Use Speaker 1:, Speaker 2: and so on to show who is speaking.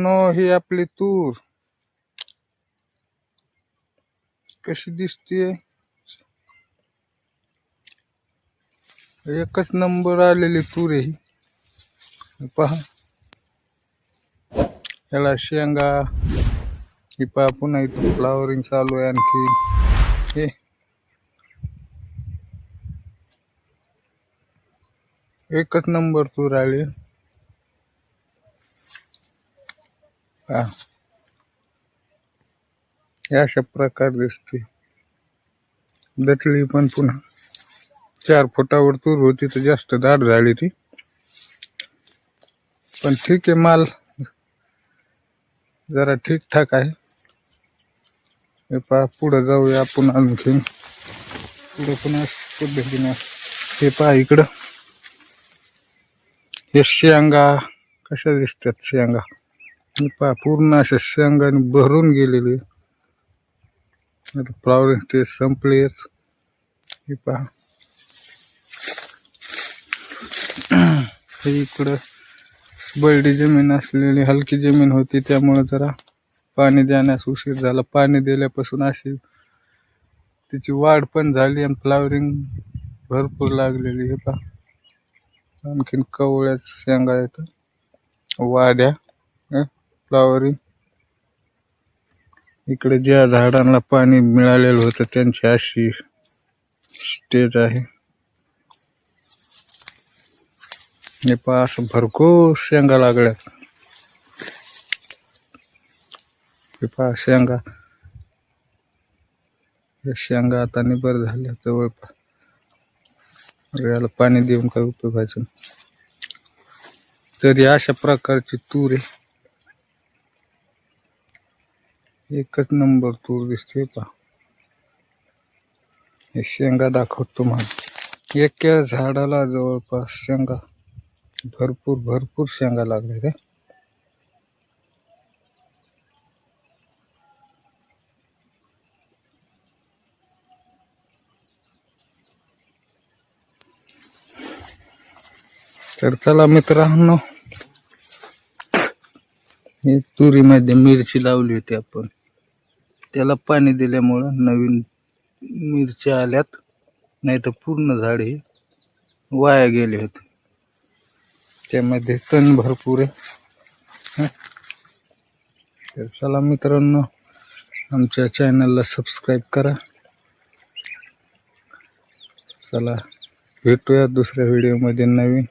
Speaker 1: मित्रांनो ही आपली तूर. कशी दिसतीये? एकच नंबर आलेली तूर आहे ही. पहा. याला शेंगा. ही पहा पुन्हा इथं फ्लावरिंग चालू आहे आणखी. हे. एकच नंबर तूर आली हा हे अशा प्रकार दिसते दटली पण पुन्हा. चार फुटावर तूर होती तर जास्त दाट झाली ती. पण ठीक आहे माल जरा ठीकठाक आहे. हे पहा पुढं जाऊया आपण आणखीन. पुढं पुन्हा पद्धतीनं हे पहा इकडं. हे शेंगा कशा दिसतात शेंगा? पहा पूर्ण अशा शेंगाने भरून गेलेले. आता फ्लावरिंग स्टेज संपलेच हे पहा. हे इकडं बळडी जमीन असलेली हलकी जमीन होती. त्यामुळे जरा पाणी देण्यास उशीर झाला. पाणी दिल्यापासून अशी तिची वाढ पण झाली आणि फ्लावरिंग भरपूर लागलेली. हे पहा. आणखीन कवळ्याच शेंगा येतं वाद्या फ्लॉवरी. इकडे ज्या झाडांना पाणी मिळालेलं होतं त्यांची अशी स्टेज आहे. हे पहा असं भरपूर शेंगा लागल्यात. हे पहा शेंगा. या शेंगा आता निबर झाल्या जवळपास. याला पाणी देऊन काय उपयोग व्हायचं तरी अशा प्रकारची तूर आहे एकच नंबर तूर दिसते पहा. हे शेंगा दाखवतो तुम्हाला. एका झाडाला जवळपास शेंगा भरपूर भरपूर शेंगा लागले रे. तर चला मित्रांनो हे तुरीमध्ये मिरची लावली होती आपण. त्याला पाणी दिल्यामुळं नवीन मिरच्या आल्यात नाही तर पूर्ण झाड हे वाया गेले होते. त्यामध्ये तण भरपूर आहे. तर चला मित्रांनो आमच्या चॅनलला सबस्क्राईब करा. चला भेटूया दुसऱ्या व्हिडिओमध्ये नवीन.